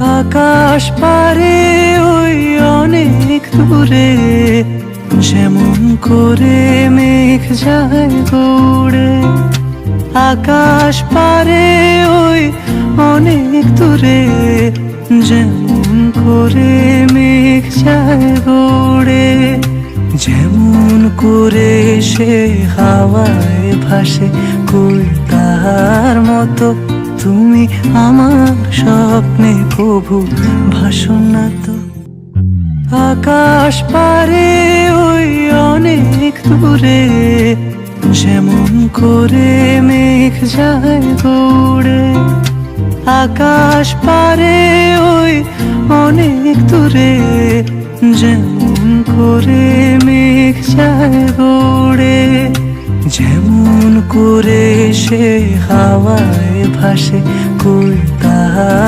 আকাশ পারে ওই অনেক দূরে, যেমন করে মেঘ যায় গৌড়ে আকাশ পারে ওই অনেক দূরে, যেমন করে মেঘ যায় গৌড়ে যেমন করে সে হাওয়ায় ভাসে কই তার মতো। তুমি আমার স্বপ্নে প্রভু ভাসো না তো আকাশ পারে ওই অনেক দূরে, যেমন করে মেঘ যায় গৌড়ে আকাশ পারে ওই অনেক দূরে, যেমন করে মেঘ যায় গৌড়ে যেমন করে সে হাওয়ায় ভাসে কই তার